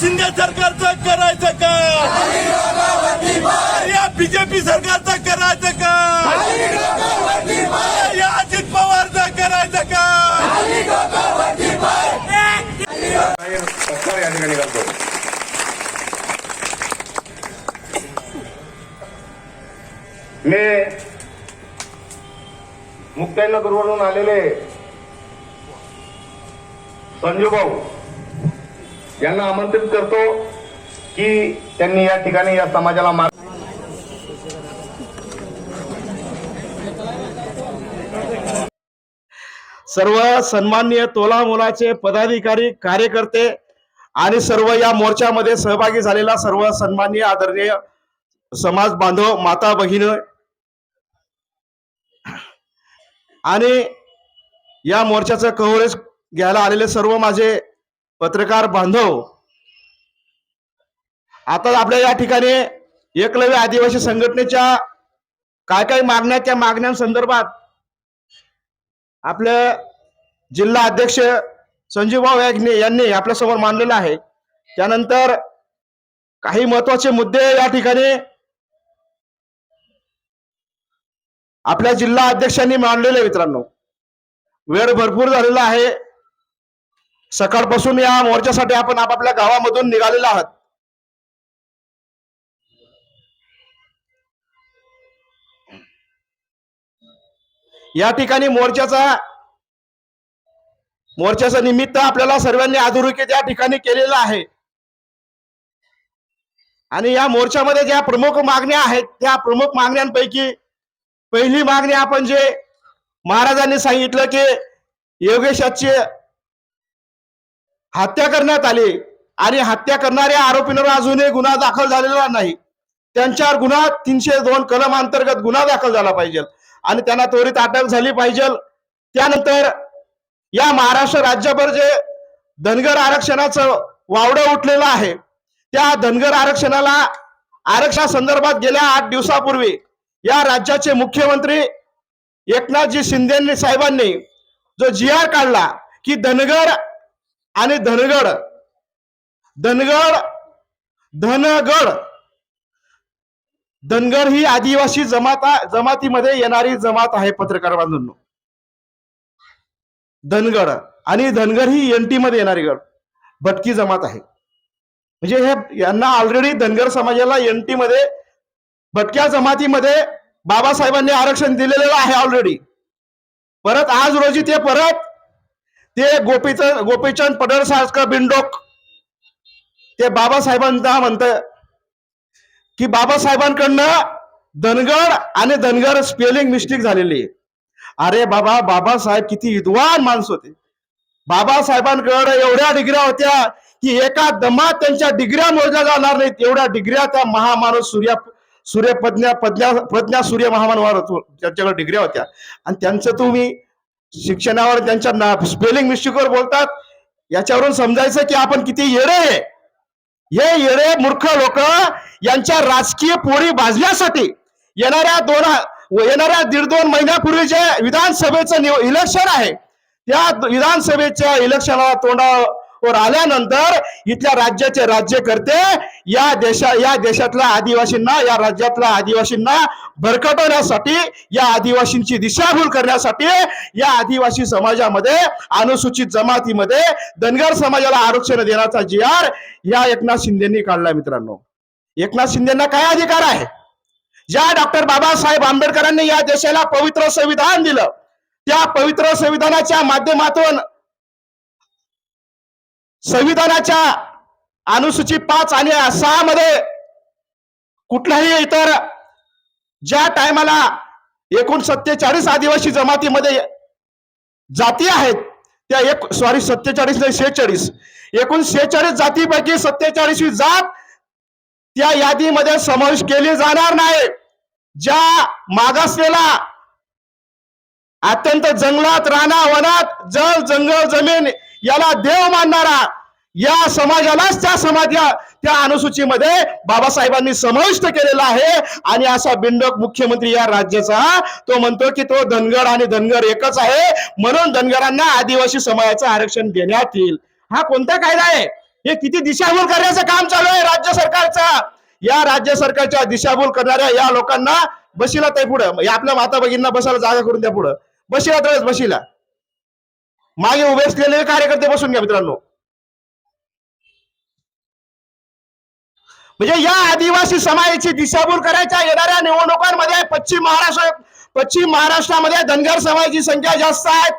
शिंदे सरकारचं करायचं का? या बीजेपी सरकारचं करायचं का? या अजित पवारचं करायचं का? पत्कार या ठिकाणी मी मुक्ताईनगरवरून आलेले संजू भाऊ. यांना आमंत्रित करतो की त्यांनी या ठिकाणी या समाजाला मार्ग सर्व सन्माननीय तोला मोलाचे पदाधिकारी कार्यकर्ते आणि सर्व या मोर्चामध्ये सहभागी झालेला सर्व सन्माननीय आदरणीय समाज बांधव माता भगिनी आणि या मोर्चाचं कव्हरेज घ्यायला आलेले सर्व माझे पत्रकार बांधव. आता आपल्या या ठिकाणी एकलव्य आदिवासी संघटनेच्या काय काय मागण्या त्या मागण्यांसंदर्भात आपले जिल्हा अध्यक्ष संजीवभाऊ याज्ञे यांनी आपल्यासमोर मांडलेलं आहे. त्यानंतर काही महत्त्वाचे मुद्दे या ठिकाणी आपल्या जिल्हा अध्यक्षांनी मांडलेले मित्रांनो. वेळ भरपूर झालेला आहे. सकाळपासून या मोर्चासाठी आपण आपापल्या गावामधून निघालेलो आहात. या ठिकाणी मोर्चाचा मोर्चाचं निमित्त आपल्याला सर्वांनी अधोरेखित या ठिकाणी केलेलं आहे. आणि या मोर्चामध्ये ज्या प्रमुख मागण्या आहेत त्या प्रमुख मागण्यांपैकी पहिली मागणी आपण जे महाराजांनी सांगितलं की योगेशाची हत्या करण्यात आली. आणि हत्या करणाऱ्या आरोपींवर अजूनही गुन्हा दाखल झालेला नाही. त्यांच्यावर गुन्हा तीनशे दोन कलम अंतर्गत गुन्हा दाखल झाला पाहिजे. आणि त्यांना त्वरित अटक झाली पाहिजे. त्यानंतर या महाराष्ट्र राज्यभर जे धनगर आरक्षणाचं वावडं उठलेलं आहे त्या धनगर आरक्षणाला आरक्षणासंदर्भात गेल्या आठ दिवसापूर्वी या राज्याचे मुख्यमंत्री एकनाथजी शिंदे साहेबांनी जो जी आर काढला की धनगर आणि धनगड. धनगड धनगड. धनगड ही आदिवासी जमाता जमातीमध्ये येणारी जमात आहे पत्रकार बांधूंनो धनगड आणि धनगर ही एनटी मध्ये येणारी गड भटकी जमात आहे. म्हणजे हे यांना ऑलरेडी धनगर समाजाला एनटी मध्ये भटक्या जमातीमध्ये बाबासाहेबांनी आरक्षण दिलेलं आहे ऑलरेडी परत आज रोजी ते परत ते गोपीचंद गोपीचंद पडळ सारखं बिंडोक ते बाबासाहेबांना म्हणत की बाबासाहेबांकडनं धनगड आणि धनगर स्पेलिंग मिस्टेक झालेली. आहे अरे बाबा बाबासाहेब किती विद्वान माणूस होते. बाबासाहेबांकडे एवढ्या डिग्र्या होत्या की एका दमात त्यांच्या डिग्र्या मोजल्या जाणार नाहीत. एवढ्या डिग्र्या त्या महामानव सूर्या सूर्य प्रज्ञा प्रज्ञा प्रज्ञा सूर्य महामानवावर त्यांच्याकडे डिग्र्या होत्या. आणि त्यांचं तुम्ही शिक्षणावर त्यांच्या स्पेलिंग मिस्टेकवर बोलतात. याच्यावरून समजायचं की आपण किती येडे आहे. हे येडे मूर्ख लोक यांच्या राजकीय पोरी भाजण्यासाठी येणाऱ्या दोन येणाऱ्या दीड दोन महिन्यापूर्वी जे विधानसभेचं निव- इलेक्शन आहे. त्या विधानसभेच्या इलेक्शनाला वर आल्यानंतर इथल्या राज्याचे राज्यकर्ते या देशा या देशातल्या आदिवासींना या राज्यातल्या आदिवासींना भरकटवण्यासाठी या आदिवासींची दिशाभूल करण्यासाठी या आदिवासी समाजामध्ये अनुसूचित जमातीमध्ये धनगर समाजाला आरक्षण देण्याचा जी आर या एकनाथ शिंदेनी काढला मित्रांनो. एकनाथ शिंदेना काय अधिकार आहे? ज्या डॉक्टर बाबासाहेब आंबेडकरांनी या देशाला पवित्र संविधान दिलं त्या पवित्र संविधानाच्या माध्यमातून संविधानाच्या अनुसूची पाच आणि सहा मध्ये कुठल्याही इतर ज्या टायमाला एकूण सत्तेचाळीस आदिवासी जमातीमध्ये जाती आहेत त्या एक सॉरी सत्तेचाळीस नाही शेहेचाळीस. एकूण शेहेचाळीस जातीपैकी सत्तेचाळीसवी जात त्या यादीमध्ये समावेश केली जाणार नाही. ज्या मागासलेला अत्यंत जंगलात राणा वनात जल जंगल जमीन याला देव मानणारा या समाजालाच त्या समाजा त्या अनुसूचीमध्ये बाबासाहेबांनी समाविष्ट केलेला आहे. आणि असा बिंडक मुख्यमंत्री या राज्याचा तो म्हणतो की तो धनगर आणि धनगर एकच आहे. म्हणून धनगरांना आदिवासी समाजाचं आरक्षण देण्यात येईल. हा कोणता कायदा आहे? हे किती दिशाभूल करण्याचं काम चालू आहे राज्य सरकारचा. या राज्य सरकारच्या दिशाभूल करणाऱ्या या लोकांना बशीला ते पुढं आपल्या माता भगिनींना बसायला जागा करून द्या पुढं. बशीला तरच बशीला. मागे उभे असलेले कार्यकर्ते बसून घ्या मित्रांनो. म्हणजे या आदिवासी समाजाची दिशाभूल करायच्या येणाऱ्या निवडणुकांमध्ये पश्चिम महाराष्ट्र पश्चिम महाराष्ट्रामध्ये धनगर समाजाची संख्या जास्त आहे.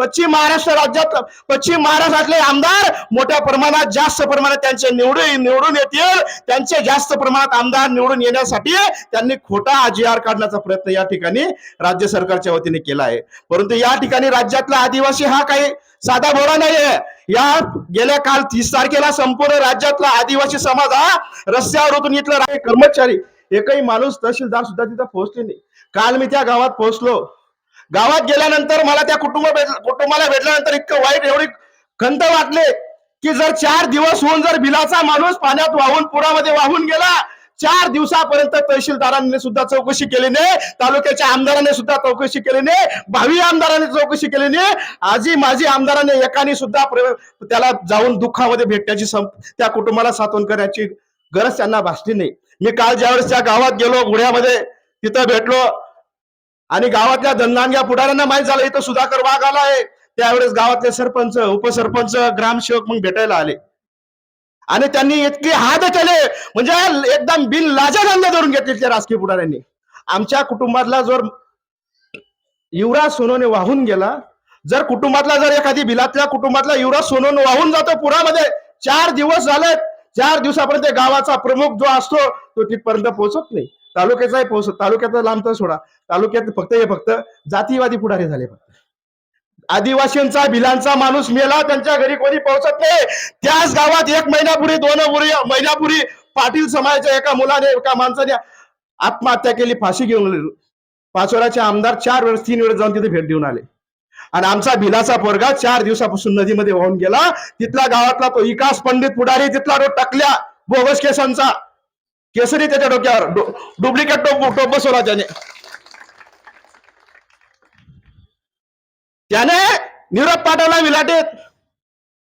पश्चिम महाराष्ट्र राज्यात पश्चिम महाराष्ट्रातले आमदार मोठ्या प्रमाणात जास्त प्रमाणात त्यांचे निवडून निवडून येतील. त्यांचे जास्त प्रमाणात आमदार निवडून येण्यासाठी त्यांनी खोटा आर काढण्याचा प्रयत्न या ठिकाणी राज्य सरकारच्या वतीने केला आहे. परंतु या ठिकाणी राज्यातला आदिवासी हा काही साधा भोळा नाहीये. या गेल्या काल तीस तारखेला संपूर्ण राज्यातला आदिवासी समाज हा रस्त्यावर उतरून इथला कर्मचारी एकही माणूस तहसीलदार सुद्धा तिथं पोहोचले नाही. काल मी त्या गावात पोहोचलो. गावात गेल्यानंतर मला त्या कुटुंब कुटुंबाला भेटल्यानंतर इतकं वाईट एवढी खंत वाटले की जर चार दिवस होऊन जर बिलाचा माणूस पाण्यात वाहून पुरामध्ये वाहून गेला चार दिवसापर्यंत तहसीलदारांनी सुद्धा चौकशी केली नाही तालुक्याच्या आमदारांनी सुद्धा चौकशी केली नाही भावी आमदारांनी चौकशी केली नाही आजी माझी आमदारांनी एकाने सुद्धा त्याला जाऊन दुःखामध्ये भेटण्याची त्या कुटुंबाला साथून करण्याची गरज त्यांना भासली नाही. मी काल ज्यावेळेस त्या गावात गेलो घोड्यामध्ये तिथं भेटलो आणि गावातल्या धननांग्या पुढाऱ्यांना माहीत झालं इथं सुधाकर वाघ आला आहे. त्यावेळेस गावातले सरपंच उपसरपंच ग्रामसेवक मग भेटायला आले. आणि त्यांनी इतके हात केले म्हणजे एकदम बिन लाजा धंदा धरून घेतले त्या राजकीय पुढाऱ्यांनी. आमच्या कुटुंबातला जर युवराज सोनोने वाहून गेला जर कुटुंबातला जर एखादी बिलातल्या कुटुंबातला युवराज सोनोन वाहून जातो पुरामध्ये चार दिवस झाले चार दिवसापर्यंत गावाचा प्रमुख जो असतो तो तिथपर्यंत पोहोचत नाही. तालुक्याचाही पोहोचत तालुक्याचा लांब तर सोडा. तालुक्यात फक्त हे फक्त जातीवादी पुढारी झाले फक्त. आदिवासींचा भिलांचा माणूस मेला त्यांच्या घरी कोणी पोहोचत नाही. त्याच गावात एक महिनापूर्वी दोन महिनापूर्वी पाटील समाजाच्या एका मुलाने एका माणसाने आत्महत्या केली फाशी घेऊन पाचोराचे आमदार चार वेळेस तीन वेळेस जाऊन तिथे भेट देऊन आले. आणि आमचा भिलाचा पोरगा चार दिवसापासून नदीमध्ये वाहून गेला. तिथला गावातला तो विकास पंडित पुढारी तिथला तो टाकल्या बोगस केसांचा केसरी त्याच्या डोक्यावर. डुप्लिकेट टोप टोप बसवला त्याने. त्याने निरोप पाठवला विलाटेत.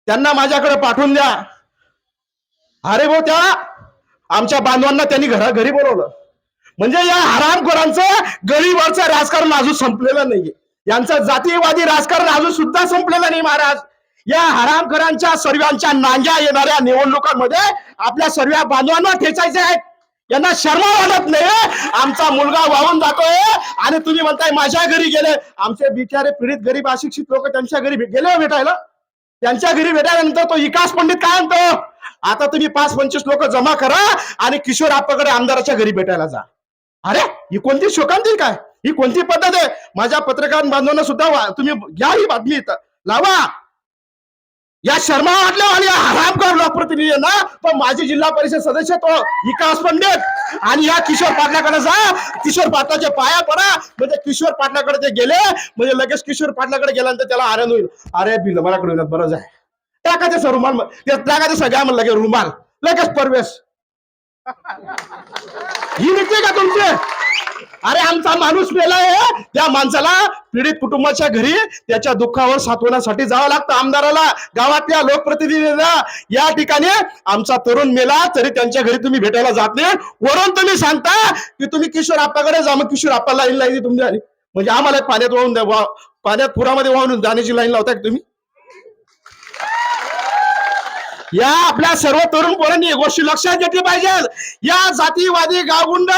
त्यांना माझ्याकडे पाठवून द्या. अरे भाऊ त्या आमच्या बांधवांना त्यांनी घरा घरी बोलवलं. म्हणजे या हरामखोरांचं गरीवरचं राजकारण अजून संपलेलं नाहीये. यांचं जातीयवादी राजकारण अजून सुद्धा संपलेलं नाही महाराज. या हरामखोरांच्या सर्वांच्या नांग्या येणाऱ्या निवडणुकांमध्ये आपल्या सर्व बांधवांना ठेचायचे आहेत. यांना शर्मा वाटत नाही आमचा मुलगा वाहून जातोय आणि तुम्ही म्हणताय माझ्या घरी गेले. आमचे बिचारे पीडित गरीब अशिक्षित लोक त्यांच्या घरी गेले हो भेटायला. त्यांच्या घरी भेटायनंतर तो विकास पंडित काय म्हणतो? आता तुम्ही पाच पंचवीस लोक जमा करा आणि किशोर आप्पाकडे आमदाराच्या घरी भेटायला जा. अरे ही कोणती शोकांतील काय? ही कोणती पद्धत आहे? माझ्या पत्रकार बांधवांना सुद्धा तुम्ही घ्या ही बातमी लावा. या शर्मा वाटल्या आणि या हरामखोर लोकप्रतिनिधी आहे ना तो माजी जिल्हा परिषद सदस्य तो विकास पंडित. आणि या किशोर पाटलाकडे जा. किशोर पाटलाच्या पाया पडा. म्हणजे किशोर पाटलाकडे ते गेले. म्हणजे लगेच किशोर पाटलाकडे गेल्यानंतर त्याला आनंद होईल. अरे बिल मला कडून बरं जाय टाकायचं सर रुमाल ते टाकायचं सगळ्या म्हणलं लगे रुमाल लगेच परवेश. ही नीती का तुमचे? अरे आमचा माणूस मेलाय त्या माणसाला पीडित कुटुंबाच्या घरी त्याच्या दुःखावर सात्वण्यासाठी जावं लागतं आमदाराला गावातल्या लोकप्रतिनिधींना. या ठिकाणी आमचा तरुण मेला तरी त्यांच्या घरी तुम्ही भेटायला जात नाही. वरून तुम्ही सांगता की तुम्ही किशोर आप्पाकडे जा मग किशोर आप्पा लाईन लागली तुमच्या म्हणजे आम्हाला पाण्यात वाहून द्या पाण्यात पुरामध्ये वाहून जाण्याची लाईन लावताय तुम्ही? या आपल्या सर्व तरुण पोरांनी एक गोष्टी लक्षात घेतली पाहिजे या जातीवादी गावगुंड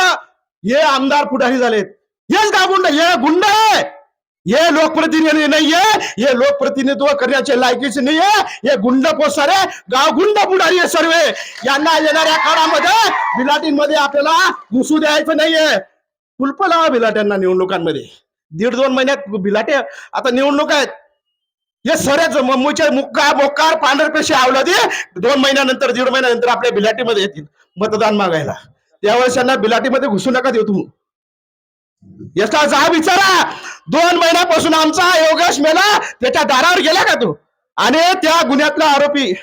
हे आमदार पुढारी झालेत. हेच गुंड? हे गुंड आहे. हे लोकप्रतिनिधी नाहीये. हे लोकप्रतिनिधित्व करण्याचे लायकीचे नाहीये. हे गुंड पोसारे गावगुंड पुढारी आहे सर्व. यांना येणाऱ्या काळामध्ये बिलाटींमध्ये आपल्याला घुसू द्यायचं नाहीये. कुलप लावा बिलाट्यांना निवडणुकांमध्ये. दीड दोन महिन्यात बिलाटे आता निवडणूक आहेत. हे सऱ्याच मुंबईच्या मुक्का मोकार पांढरपेशी आवलादी दोन महिन्यानंतर दीड महिन्यानंतर आपल्या बिलाटीमध्ये येतील मतदान मागायला. त्यावेळेस त्यांना बिलाटीमध्ये घुसू नका देऊ तुम्ही. याचा जा विचारा दोन महिन्यापासून आमचा योगेश मेला त्याच्या दारावर गेला का तो? आणि त्या गुन्ह्यातला आरोपी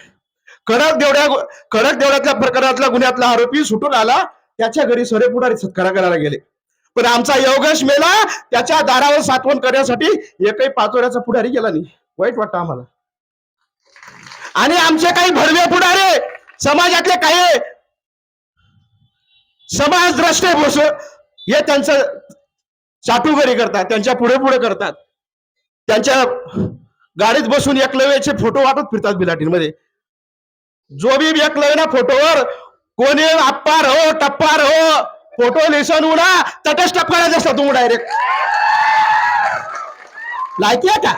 कडक देवड्या कडक देवड्यातल्या प्रकारातल्या गुन्ह्यातला आरोपी सुटून आला त्याच्या घरी सरे पुढारी सत्कारा करायला गेले. पण आमचा योगेश मेला त्याच्या दारावर साठवण करण्यासाठी एकही पाचोऱ्याचा पुढारी गेला नाही. वाईट वाटतं आम्हाला. आणि आमचे काही भरवे पुढारे समाजातले काही समाज द्रष्टे बस हे त्यांचं चाटुगरी करतात त्यांच्या पुढे पुढे करतात. त्यांच्या गाडीत बसून एकलव्याचे फोटो वाटत फिरतात बिलाटींमध्ये. जो बी एकलव्य ना फोटोवर कोणी आप्पा रहो टप्पा रहो फोटो लिसन उडा तटच टप्पायला असतात तुम्ही डायरेक्ट लायकी आहे का?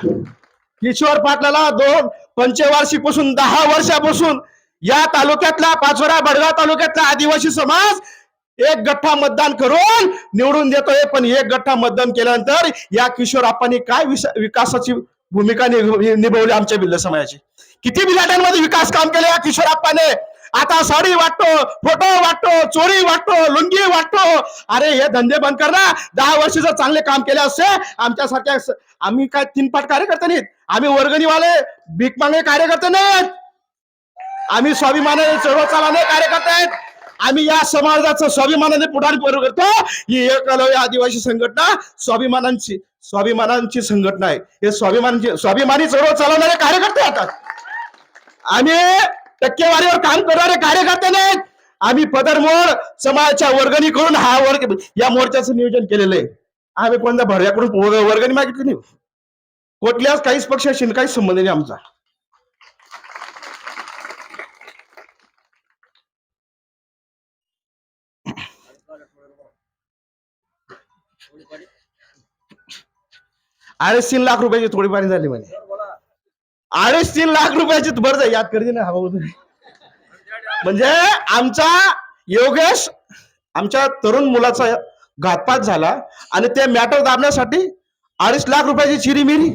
किशोर पाटलाला दोन पंचवार्षीपासून दहा वर्षापासून या तालुक्यातला पाचोरा बडगाव तालुक्यातला आदिवासी समाज एक गठ्ठा मतदान करून निवडून देतोय पण एक गठ्ठा मतदान केल्यानंतर या किशोर आप्पांनी काय विकासाची भूमिका निभावली निभवली आमच्या बिल्ल समाजाची? किती बिलाट्यांमध्ये विकास काम केले या किशोर आप्पाने? आता साडी वाटतो फोटो वाटतो चोरी वाटतो लुंगी वाटतो. अरे हे धंदे बंद कर ना. दहा वर्ष जर चांगले काम केले असते आमच्यासारख्या आम्ही काय तीन पाठ कार्यकर्ते नाहीत. आम्ही वर्गणीवाले भीक मागणे कार्यकर्ते नाहीत. आम्ही स्वाभिमानाने चळवळ चालवणे कार्यकर्ते आहेत. आम्ही या समाजाचं स्वाभिमानाने पुढारी बरोबर करतो. ही एकलव्य आदिवासी संघटना स्वाभिमानांची स्वाभिमानांची संघटना आहे. हे स्वाभिमानची स्वाभिमानी चळवळ चालवणारे कार्यकर्ते आता आम्ही टक्केवारीवर काम करणारे कार्यकर्ते नाहीत. आम्ही पदरमोड समाजाच्या वर्गणी करून हा वर्ग या मोर्चाचं नियोजन केलेलं आहे. आम्ही कोणत्या भरव्याकडून वर्गणी मागितली नाही. कुठल्याच काहीच पक्षाशी काहीच संबंध नाही आमचा. अडीच तीन लाख रुपयाची थोडीफार झाली म्हणे. अडीच तीन लाख रुपयाची बरं जा, याद करते ना म्हणजे आमचा योगेश आमच्या तरुण मुलाचा घातपात झाला आणि ते मॅटर दाबण्यासाठी अडीच लाख रुपयाची चिरीमिरी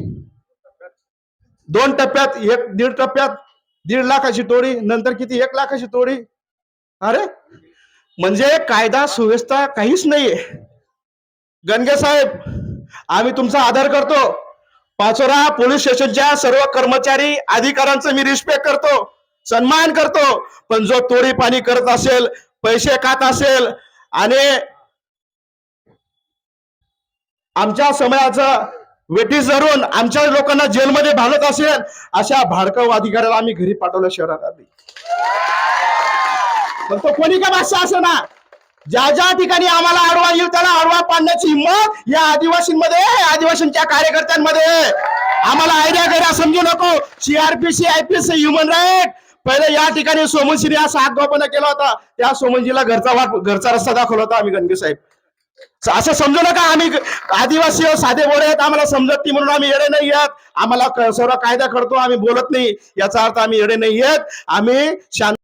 दोन टप्प्यात एक दीड टप्प्यात दीड लाखाची टोळी नंतर किती एक लाखाची टोळी अरे म्हणजे कायदा सुव्यवस्था काहीच नाहीये. गणगे साहेब आम्ही तुमचा आदर करतो. पाचोरा पोलीस स्टेशनच्या सर्व कर्मचारी अधिकाऱ्यांचं मी रिस्पेक्ट करतो सन्मान करतो. पण जो तोडी पाणी करत असेल पैसे खात असेल आणि आमच्या समाजाचं वेटीस धरून आमच्या लोकांना जेलमध्ये भागत असेल अशा भाडकाऊ अधिकाऱ्याला आम्ही घरी पाठवलं शहरात आम्ही पण तो कोणी का भाषा असं ना? ज्या ज्या ठिकाणी आम्हाला आडवा येईल त्याला आडवा पाडण्याची हिंमत या आदिवासींमध्ये आदिवासींच्या कार्यकर्त्यांमध्ये. आम्हाला आयडिया करा समजू नको. सीआरपीसी आयपीसी ह्युमन राईट पहिले या ठिकाणी सोमनश्री असा आगोपणा केला होता. त्या सोमनजीला घरचा वाट घरचा रस्ता दाखवला होता आम्ही गणगे साहेब. असं समजू नका आम्ही आदिवासी हो, साधे बोळे आहेत. आम्हाला समजत नाही म्हणून आम्ही येडे नाही आहेत. आम्हाला सर्व कायदा करतो आम्ही बोलत नाही. याचा अर्थ आम्ही येडे नाही आहेत. आम्ही शांत